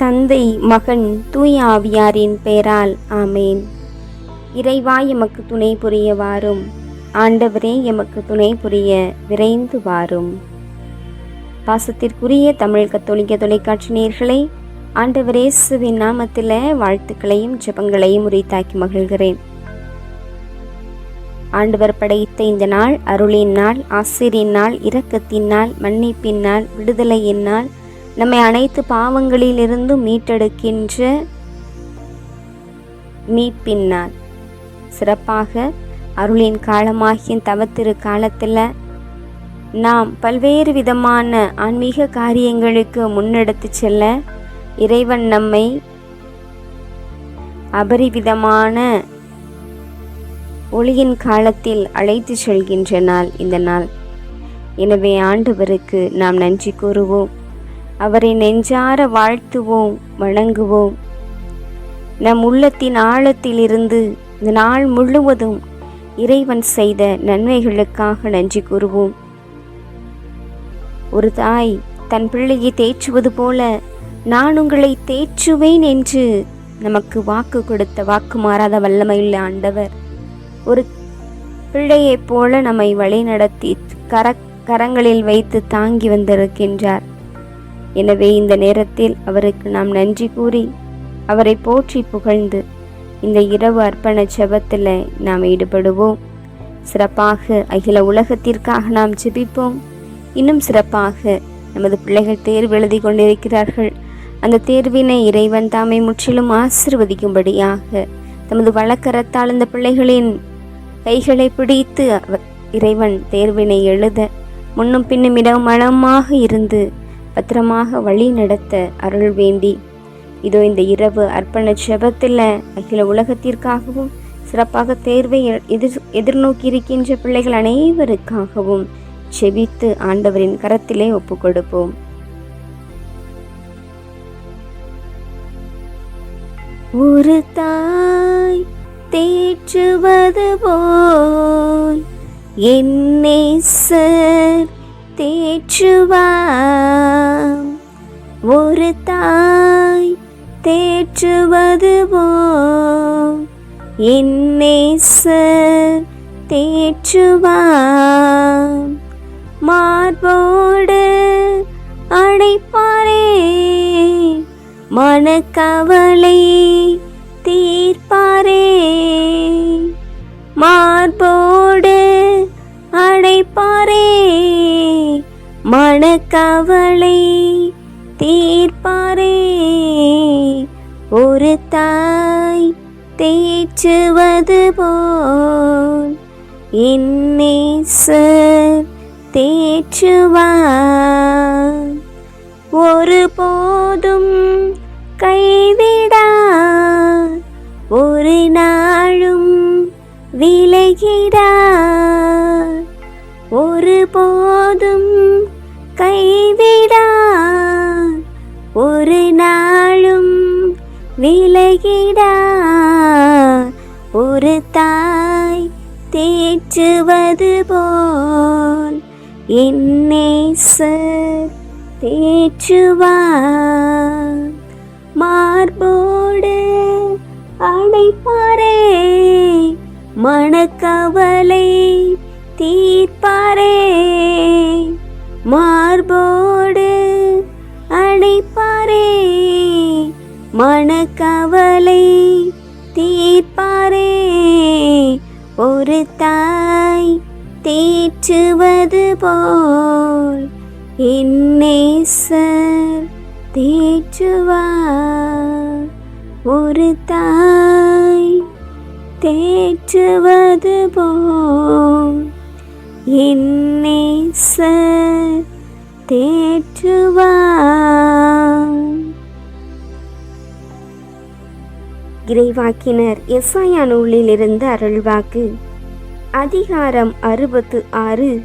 தந்தை மகன் தூய் ஆவியாரின் பெயரால் ஆமேன். இறைவா எமக்கு துணை புரிய வாரும். ஆண்டவரே எமக்கு துணை புரிய விரைந்து வாரும். பாசத்திற்குரிய தமிழ் கத்தோலிக்க தொலைக்காட்சி நேர்களை ஆண்டவர் நாமத்தில் வாழ்த்துக்களையும் ஜெபங்களையும் உரித்தாக்கி மகிழ்கிறேன். ஆண்டவர் படைத்த இந்த நாள் அருளின் நாள் ஆசிரியின் நாள் இரக்கத்தின் நாள் மன்னிப்பின் நாள் விடுதலையின் நாள் நம்மை அனைத்து பாவங்களிலிருந்தும் மீட்டெடுக்கின்ற மீட்பின்னால் சிறப்பாக அருளின் காலமாகிய தவத்திரு காலத்தில் நாம் பல்வேறு விதமான ஆன்மீக காரியங்களுக்கு முன்னெடுத்து செல்ல இறைவன் நம்மை அபரிவிதமான ஒளியின் காலத்தில் அழைத்து செல்கின்ற நாள் இந்த நாள். எனவே ஆண்டவருக்கு நாம் நன்றி கூறுவோம். அவரை நெஞ்சார வாழ்த்துவோம் வணங்குவோம். நம் உள்ளத்தின் ஆழத்திலிருந்து இந்த நாள் முழுவதும் இறைவன் செய்த நன்மைகளுக்காக நன்றி கூறுவோம். ஒரு தாய் தன் பிள்ளையை தேற்றுவது போல நான் உங்களை தேற்றுவேன் என்று நமக்கு வாக்கு கொடுத்த வாக்கு மாறாத வல்லமையுள்ள ஆண்டவர். ஒரு பிள்ளையைப் போல நம்மை வழிநடத்தி கர கரங்களில் வைத்து தாங்கி வந்திருக்கின்றார். எனவே இந்த நேரத்தில் அவருக்கு நாம் நன்றி கூறி அவரை போற்றி புகழ்ந்து இந்த இரவு அர்ப்பண செபத்தில் நாம் ஈடுபடுவோம். சிறப்பாக அகில உலகத்திற்காக நாம் ஜெபிப்போம். இன்னும் சிறப்பாக நமது பிள்ளைகள் தேர்வு எழுதி கொண்டிருக்கிறார்கள். அந்த தேர்வினை இறைவன் தாமே முற்றிலும் ஆசிர்வதிக்கும்படியாக தமது வழக்கரத்தால் அந்த பிள்ளைகளின் கைகளை பிடித்து அவ- இறைவன் தேர்வினை எழுத முன்னும் பின்னும் இடம் மனமாக இருந்து பத்திரமாக வழி நடத்த அருள் வேண்டி. இதோ இந்த இரவு அர்ப்பண ஜெபத்தில் அகில உலகத்திற்காகவும் சிறப்பாக தேர்வை எதிர் எதிர்நோக்கி இருக்கின்ற பிள்ளைகள் அனைவருக்காகவும் செபித்து ஆண்டவரின் கரத்திலே ஒப்பு கொடுப்போம். ஒரு தாய் தேற்றுவது போல் என்னை சார் தேற்றுவார். ஒரு தாய் தேற்றுவது போல் என் தேற்றுவார். மார்போடு அடைப்பாரே மனக்கவலை தீர்ப்பாரே. மார்போடு அடைப்பாரே மனக்கவலை தீர்ப்பாரே. ஒரு தாய் தேற்றுவது போல் என் நேசர் தேற்றுவார். ஒரு போ நாளும் விலகிடா. ஒரு தாய் தேற்றுவது போல் என் நேசர் தேற்றுவார். மார்போடு அடைப்பாரே மனக்கவலை தீர்ப்பாரே. மா மனக்கவலை தீர்ப்பாரே. ஒரு தாய் தேற்றுவது போல் என் நேசர் தேற்றுவார். ஒரு தாய் தேற்றுவது போல் என் தேற்றுவார். இறைவாக்கினர் எஸ்ஐயா நூலிலிருந்து அருள்வாக்கு. அதிகாரம் அறுபத்து ஆறு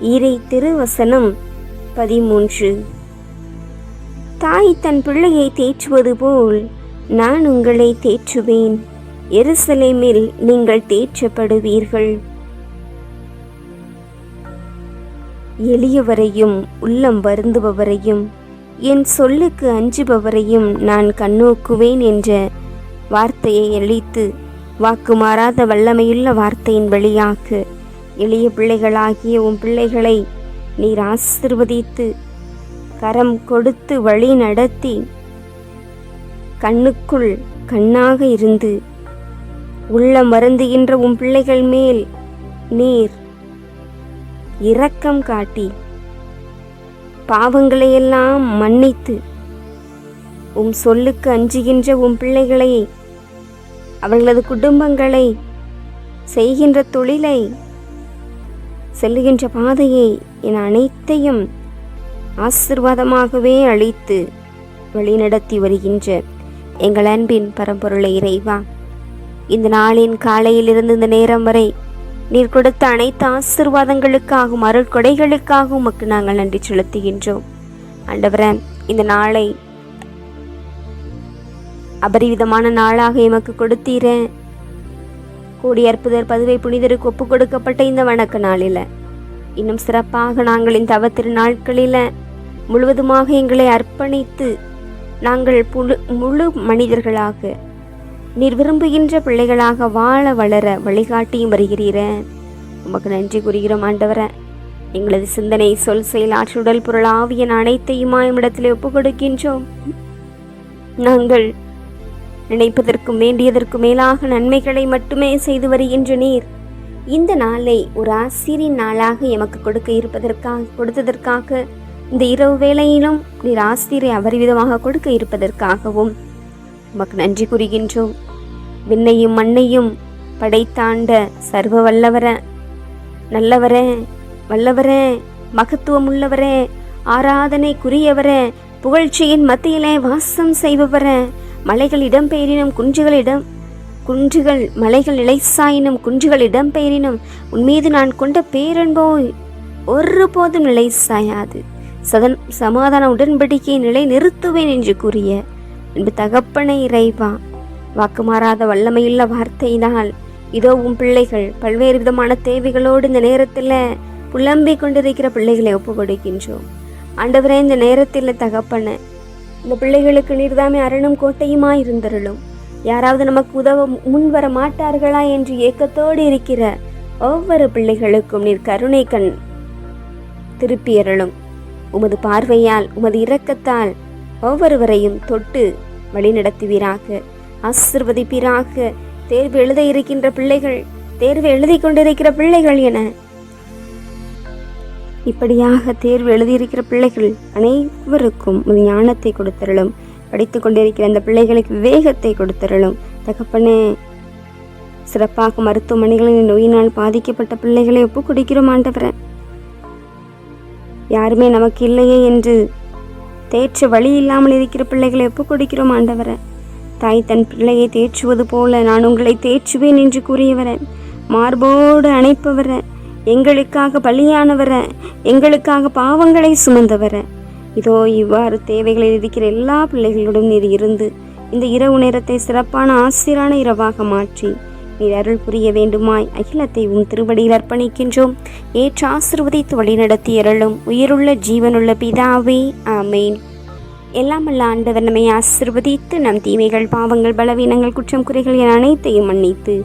இறை திருவசனம் பதிமூன்று. தாய் தன் பிள்ளையை தேற்றுவது போல் நான் உங்களை தேற்றுவேன். எருசலேமில் நீங்கள் தேற்றப்படுவீர்கள். எளியவரையும் உள்ளம் வருந்துபவரையும் என் சொல்லுக்கு அஞ்சுபவரையும் நான் கண்ணோக்குவேன் என்ற வார்த்தையை எளித்து வாக்கு மாறாத வல்லமையுள்ள வார்த்தையின் வழியாக எளிய பிள்ளைகளாகிய உன் பிள்ளைகளை நீர் ஆசிர்வதித்து கரம் கொடுத்து வழி நடத்தி கண்ணுக்குள் கண்ணாக இருந்து உள்ளம் வருந்துகின்ற உன் பிள்ளைகள் மேல் நீர் இரக்கம் காட்டி பாவங்களையெல்லாம் மன்னித்து உம் சொல்லுக்கு அஞ்சுகின்ற உன் பிள்ளைகளை அவர்களது குடும்பங்களை செய்கின்ற தொழிலை செல்லுகின்ற பாதையை என அனைத்தையும் ஆசிர்வாதமாகவே அளித்து வழிநடத்தி வருகின்ற எங்கள் அன்பின் பரம்பொருளை இறைவா இந்த நாளின் காலையிலிருந்து இந்த நேரம் வரை நீர் கொடுத்த அனைத்து ஆசிர்வாதங்களுக்காகவும் அருட்கொடைகளுக்காகவும் உமக்கு நாங்கள் நன்றி செலுத்துகின்றோம். ஆண்டவரன் இந்த நாளை அபரிவிதமான நாளாக எமக்கு கொடுத்தீரே. கூடி அற்புதர் பதுவை புனிதருக்கு ஒப்பு கொடுக்கப்பட்ட இந்த வணக்க நாளில். இன்னும் சிறப்பாக நாங்கள் இந்த அவத்திரு நாட்களில் முழுவதுமாக எங்களை அர்ப்பணித்து நாங்கள் புழு முழு மனிதர்களாக நீர் விரும்புகின்ற பிள்ளைகளாக வாழ வளர வழிகாட்டியும் வருகிறீர. உமக்கு நன்றி கூறுகிறோம் ஆண்டவர. எங்களது சிந்தனை சொல் செயல் ஆற்றுடல் பொருள் ஆவியன் அனைத்தையுமா இடத்திலே ஒப்பு கொடுக்கின்றோம் நாங்கள் நினைப்பதற்கும் வேண்டியதற்கும் மேலாக நன்மைகளை மட்டுமே செய்து வருகின்ற நீர். இந்த நாளை ஒரு ஆசிரியர் நாளாக எமக்கு கொடுக்க இருப்பதற்காக கொடுத்ததற்காக இந்த இரவு வேளையிலும் நீர் ஆசிரியரை அபரிவிதமாக கொடுக்க இருப்பதற்காகவும் உமக்கு நன்றி கூறுகின்றோம். விண்ணையும் மண்ணையும் படைத்தாண்ட சர்வ வல்லவர நல்லவரே வல்லவரே மகத்துவம் உள்ளவரே ஆராதனைக்குரியவரே புகழ்ச்சியின் மத்தியிலே வாசம் செய்பவரே மலைகள் இடம்பெயரினும் குன்றுகளிடம் குன்றுகள் மலைகள் நிலைசாயினும் குன்றுகள் இடம்பெயரினும் உன்மீது நான் கொண்ட பேரன்போ ஒருபோதும் நிலை சாயாது சதன் சமாதான உடன்படிக்கை நிலை நிறுத்துவேன் என்று கூறிய அன்பு தகப்பனை இறைவா வாக்கு மாறாத வல்லமையுள்ள வார்த்தையினால் இதோ உன் பிள்ளைகள் பல்வேறு விதமான தேவைகளோடு இந்த நேரத்தில் புலம்பிக் கொண்டிருக்கிற பிள்ளைகளை ஒப்பு கொடுக்கின்றோம் ஆண்டவரே இந்த நேரத்தில் தகப்பன இந்த பிள்ளைகளுக்கு நீர்தாமே அரணும் கோட்டையுமா இருந்தருளும் யாராவது நமக்கு உதவ முன் வர மாட்டார்களா என்று ஏக்கத்தோடு இருக்கிற ஒவ்வொரு பிள்ளைகளுக்கும் நீர் கருணை கண் திருப்பியருளும். உமது பார்வையால் உமது இரக்கத்தால் ஒவ்வொருவரையும் தொட்டு வழிநடத்துவீராக. ஆசிர்வதிப்பீராக. தேர்வு எழுத இருக்கின்ற பிள்ளைகள் தேர்வு எழுதி கொண்டிருக்கிற பிள்ளைகள் என இப்படியாக தேர்வு எழுதியிருக்கிற பிள்ளைகள் அனைவருக்கும் ஒரு ஞானத்தை கொடுத்தருளும். படித்து கொண்டிருக்கிற அந்த பிள்ளைகளுக்கு விவேகத்தை கொடுத்தருளும். தகப்பனே சிறப்பாக மருத்துவமனைகளின் நோயினால் பாதிக்கப்பட்ட பிள்ளைகளை ஒப்பு கொடுக்கிறோம் ஆண்டவரை. யாருமே நமக்கு இல்லையே என்று தேற்ற வழி இல்லாமல் இருக்கிற பிள்ளைகளை ஒப்பு கொடுக்கிறோம் ஆண்டவரை. தாய் தன் பிள்ளையை தேற்றுவது போல நான் உங்களை தேற்றுவேன் என்று கூறியவரை. மார்போடு அணைப்பவரை. எங்களுக்காக பலியானவர எங்களுக்காக பாவங்களை சுமந்தவர. இதோ இவ்வாறு தேவைகளில் இருக்கிற எல்லா பிள்ளைகளுடன் நீர் இருந்து இந்த இரவு நேரத்தை சிறப்பான ஆசிரான இரவாக மாற்றி நீர் அருள் புரிய வேண்டுமாய் அகிலத்தை உன் திருவடியில் அர்ப்பணிக்கின்றோம். ஏற்று ஆசிர்வதித்து வழிநடத்தி அருளும் உயிருள்ள ஜீவனுள்ள பிதாவே ஆமேன். எல்லாம் அல்ல ஆண்டவர் நம்மை ஆசிர்வதித்து நம் தீமைகள் பாவங்கள் பலவீனங்கள் குற்றம் குறைகள் என அனைத்தையும் மன்னித்து